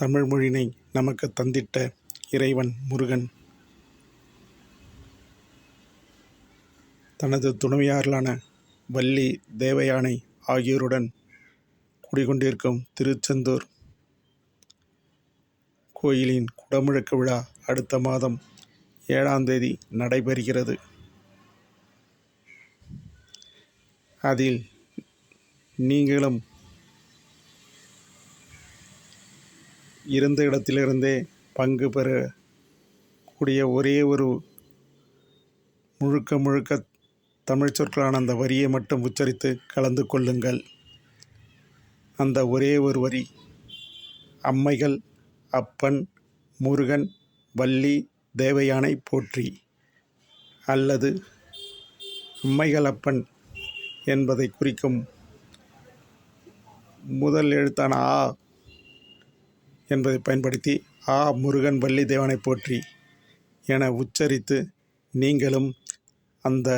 தமிழ் மொழியினை நமக்கு தந்திட்ட இறைவன் முருகன். தனது துணைவியார்களான வள்ளி தேவயானை ஆகியோருடன் குடிகொண்டிருக்கும் திருச்செந்தூர் கோயிலின் குடமுழக்கு விழா அடுத்த மாதம் ஏழாம் தேதி நடைபெறுகிறது. அதில் நீங்களும் இருந்த இடத்திலிருந்தே பங்கு பெறக்கூடிய ஒரே ஒரு முழுக்க முழுக்க தமிழ் சொற்களான அந்த வரியை மட்டும் உச்சரித்து கலந்து கொள்ளுங்கள். அந்த ஒரே ஒரு வரி அம்மைகள் அப்பன் முருகன் வள்ளி தேவயானை போற்றி. அல்லது அம்மைகள் அப்பன் என்பதை குறிக்கும் முதல் எழுத்தான ஆ என்பதை பயன்படுத்தி ஆ முருகன் வள்ளி தேவனை போற்றி என உச்சரித்து நீங்களும் அந்த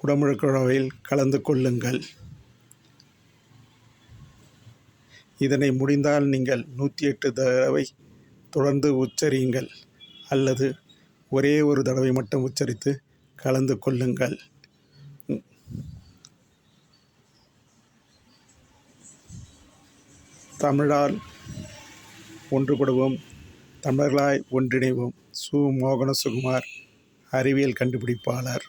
குடமுழுக்கு கலந்து கொள்ளுங்கள். இதனை முடிந்தால் நீங்கள் நூற்றி எட்டு தடவை தொடர்ந்து உச்சரியுங்கள் அல்லது ஒரே ஒரு தடவை மட்டும் உச்சரித்து கலந்து கொள்ளுங்கள். தமிழால் ஒன்றுபடுவோம் தமிழர்களாய் ஒன்றிணைவோம். சு. மோகன சுகுமார் அறிவியல் கண்டுபிடிப்பாளர்.